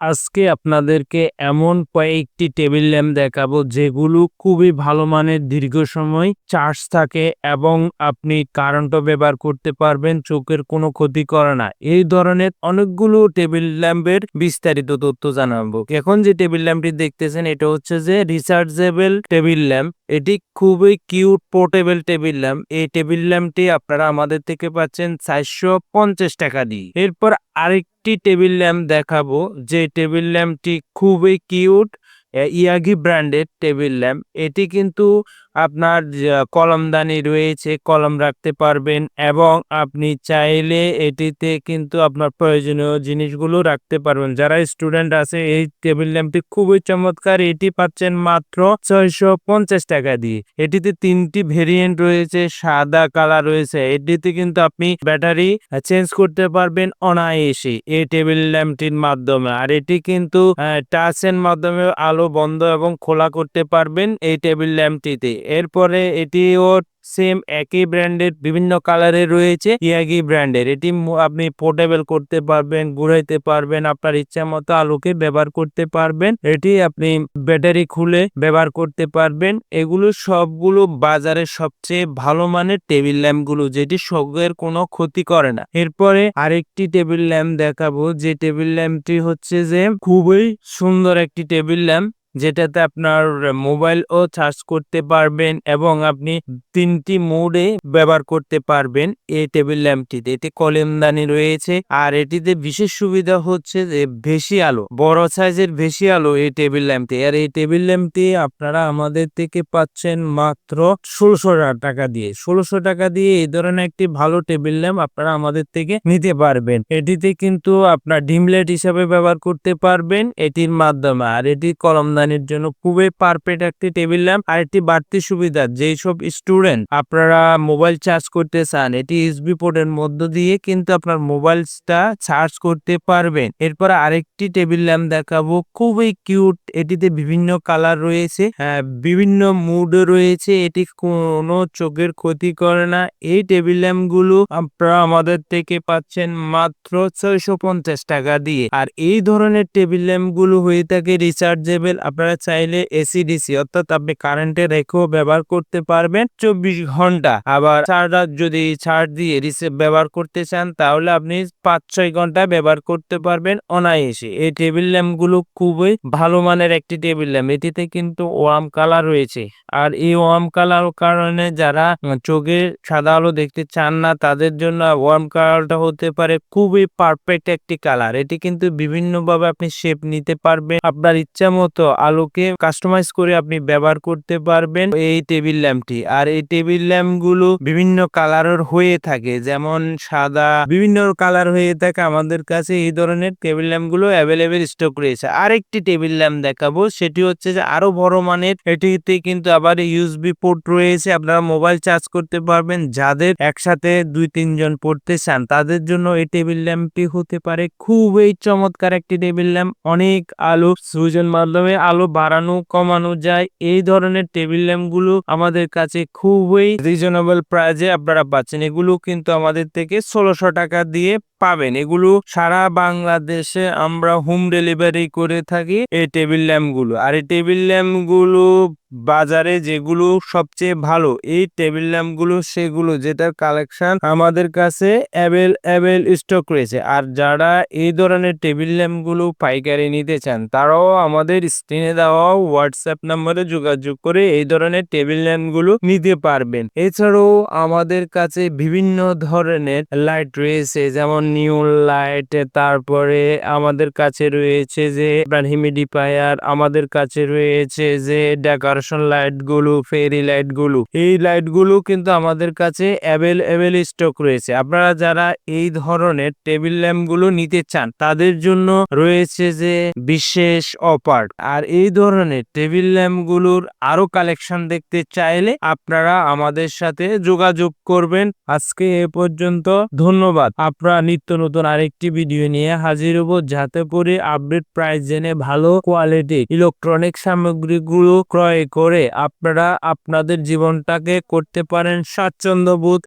আজকে আপনাদেরকে এমন কয়েকটি টেবিল ল্যাম্প দেখাবো যেগুলো খুবই ভালো মানের দীর্ঘ সময় চার্জ থাকে এবং আপনি কারেন্টও ব্যবহার করতে পারবেন, চোখের কোনো ক্ষতি করে না। এই ধরনের অনেকগুলো টেবিল ল্যাম্পের বিস্তারিত তথ্য জানাব। এখন যে টেবিল ল্যাম্পটি দেখতেছেন, এটা হচ্ছে যে রিচার্জেবল টেবিল ল্যাম্প। এটি খুবই কিউট, পোর্টেবল টেবিল ল্যাম্প। এই টেবিল ল্যাম্পটি আপনারা আমাদের থেকে পাচ্ছেন চারশো পঞ্চাশ টাকা দিয়ে। এরপর আরেকটি টেবিল ল্যাম্প দেখাবো। যে টেবিল ল্যাম্পটি খুবই কিউট ইয়াগি ব্র্যান্ডের টেবিল ল্যাম্প। এটি কিন্তু আপনার কলমদানি রয়েছে, কলম রাখতে পারবেন এবং আপনি চাইলে এটিতে কিন্তু আপনার প্রয়োজনীয় জিনিসগুলো রাখতে পারবেন। যারা স্টুডেন্ট আছে, এই টেবিল ল্যাম্পটি খুবই চমৎকার। এটি পাচ্ছেন মাত্র ছয়শো পঞ্চাশ টাকা দিয়ে। এটিতে তিনটি ভেরিয়েন্ট রয়েছে, সাদা কালার রয়েছে। এটিতে কিন্তু আপনি ব্যাটারি চেঞ্জ করতে পারবেন অনায়াসে এই টেবিল ল্যাম্পটির মাধ্যমে। আর এটি কিন্তু টাচের মাধ্যমে আলো বন্ধ এবং খোলা করতে পারবেন এই টেবিল ল্যাম্পটিতে। এরপরে এটিও সেম একই ব্র্যান্ডের বিভিন্ন কালারের রয়েছে ইয়াগি ব্র্যান্ডের এটি আপনি পোর্টেবল করতে পারবেন, ঘুরাইতে পারবেন, আপনার ইচ্ছা মতো আলোকে ব্যবহার করতে পারবেন। এটি আপনি ব্যাটারি খুলে ব্যবহার করতে পারবেন। এগুলো সবগুলো বাজারে সবচেয়ে ভালো মানের টেবিল ল্যাম্পগুলো যেটি সগের কোনো ক্ষতি করে না। এরপরে আরেকটি টেবিল ল্যাম্প দেখাবো। যে টেবিল ল্যাম্পটি হচ্ছে যে খুবই সুন্দর একটি টেবিল ল্যাম্প যেটাতে আপনার মোবাইল ও চার্জ করতে পারবেন এবং আপনি তিনটি মোডে ব্যবহার করতে পারবেন এই টেবিল ল্যাম্পটিতে এতে কলমদানি রয়েছে আর এটিতে বিশেষ সুবিধা হচ্ছে যে বেশি আলো, বড় সাইজের বেশি আলো এই টেবিল ল্যাম্পটি আর এই টেবিল ল্যাম্পটি আপনারা আমাদের থেকে পাচ্ছেন মাত্র ষোলোশো টাকা দিয়ে। ষোলোশো টাকা দিয়ে এই ধরনের একটি ভালো টেবিল ল্যাম্প আপনারা আমাদের থেকে নিতে পারবেন। এটিতে কিন্তু আপনার ডিমলেট হিসাবে ব্যবহার করতে পারবেন এটির মাধ্যমে। আর এটি কলমদানির জন্য খুবই পারফেক্ট একটি টেবিল ল্যাম্প আর একটি বাড়তি সুবিধা যেই সব স্টুডেন্ট আপনারা মোবাইল চার্জ করতে চান এটি ইউএসবি পোর্টের মধ্য দিয়ে কিন্তু আপনার মোবাইলটা চার্জ করতে পারবেন। এরপর আরেকটি টেবিল ল্যাম্প দেখাবো খুবই কিউট এটিতে বিভিন্ন কালার রয়েছে হ্যাঁ, বিভিন্ন মুড রয়েছে এটি কোনো চোখের ক্ষতি করে না। এই টেবিল ল্যাম্পগুলো আপনারা আমাদের থেকে পাচ্ছেন মাত্র ছয়শো পঞ্চাশ টাকা দিয়ে। আর এই ধরনের টেবিল ল্যাম্পগুলো হয়ে থাকে রিচার্জেবল আপনারা চাইলে এসি ডিসি অর্থাৎ আপনি কারেন্টে রেখেও ব্যবহার করতে পারবেন চব্বিশ ঘণ্টা। আবার চার্জার যদি চার্জ দিয়ে রিসেভ ব্যবহার করতে চান, তাহলে আপনি পাঁচ ছয় ঘণ্টা ব্যবহার করতে পারবেন অনায়াসে। এই টেবিল ল্যাম্পগুলো খুবই ভালো মানের একটি টেবিল ল্যাম্প এটিতে কিন্তু ওয়ার্ম কালার রয়েছে। আর এই ওয়ার্ম কালার কারণে যারা চোখে সাদা আলো দেখতে চান না, তাদের জন্য ওয়ার্ম কালারটা হতে পারে খুবই পারফেক্ট একটি কালার এটি কিন্তু বিভিন্ন ভাবে আপনি শেপ নিতে পারবেন। আপনার ইচ্ছা মতো আলোকে কাস্টমাইজ করে আপনি ব্যবহার করতে পারবেন এই টেবিল ল্যাম্পটি আর এই টেবিল ল্যাম্পগুলো বিভিন্ন কালারের হয়ে থাকে, যেমন সাদা, বিভিন্ন কালার হয়ে থাকে আমাদের কাছে। এই ধরনের টেবিল ল্যাম্পগুলো অ্যাভেলেবেল স্টক রয়েছে। আরেকটি টেবিল ল্যাম্প দেখাবো, সেটি হচ্ছে যে আরও বড় মানের। এটিতে কিন্তু আবার ইউএসবি পোর্ট রয়েছে, আপনারা মোবাইল চার্জ করতে পারবেন। যাদের একসাথে দুই তিনজন পড়তে চান, তাদের জন্য এই টেবিল ল্যাম্পটি হতে পারে। খুবই চমৎকার একটি টেবিল ল্যাম্প অনেক আলো সুইচের মাধ্যমে আলো বাড়ানো, কমানো যায়। এই ধরনের টেবিল ল্যাম্পগুলো আমাদের কাছে খুবই রিজনেবল প্রাইজে আপনারা পাচ্ছেন। এগুলো কিন্তু আমাদের থেকে ষোলোশো টাকা দিয়ে পাবেন। এগুলো সারা বাংলাদেশে আমরা হোম ডেলিভারি করে থাকি এই টেবিল ল্যাম্পগুলো আর এই টেবিল ল্যাম্পগুলো বাজারে যেগুলো সবচেয়ে ভালো, এই টেবিল ল্যাম্পগুলো সেগুলো, যেটার কালেকশন আমাদের কাছে অ্যাভেল অ্যাভেল স্টক রয়েছে। আর যারা এই ধরনের টেবিল ল্যাম্পগুলো পাইকারি নিতে চান, তারাও আমাদের স্ক্রিনে দেওয়া হোয়াটসঅ্যাপ নম্বরে যোগাযোগ করে এই ধরনের টেবিল ল্যাম্পগুলো নিতে পারবেন। এছাড়াও আমাদের কাছে বিভিন্ন ধরনের লাইট রয়েছে, যেমন নিউ লাইট, তারপরে আমাদের কাছে রয়েছে যে হিমিডিফায়ার আমাদের কাছে রয়েছে যে লাইটগুলো ফেরি লাইটগুলো, এই লাইটগুলো কিন্তু আমাদের কাছে অ্যাভেলেবেল স্টক রয়েছে। আপনারা যারা এই ধরনের টেবিল ল্যাম্পগুলো নিতে চান, তাদের জন্য রয়েছে যে বিশেষ অফার আর এই ধরনের টেবিল ল্যাম্পগুলোর আরও কালেকশন দেখতে চাইলে আপনারা আমাদের সাথে যোগাযোগ করবেন। আজকে এ পর্যন্ত, ধন্যবাদ। আপনারা নিত্য নতুন আরেকটি ভিডিও নিয়ে হাজির হব, যাতে করে আপডেট প্রাইস জেনে ভালো কোয়ালিটি ইলেকট্রনিক সামগ্রীগুলো ক্রয় করে আপনারা আপনাদের জীবনটাকে করতে পারেন স্বাচ্ছন্দ্য বোধ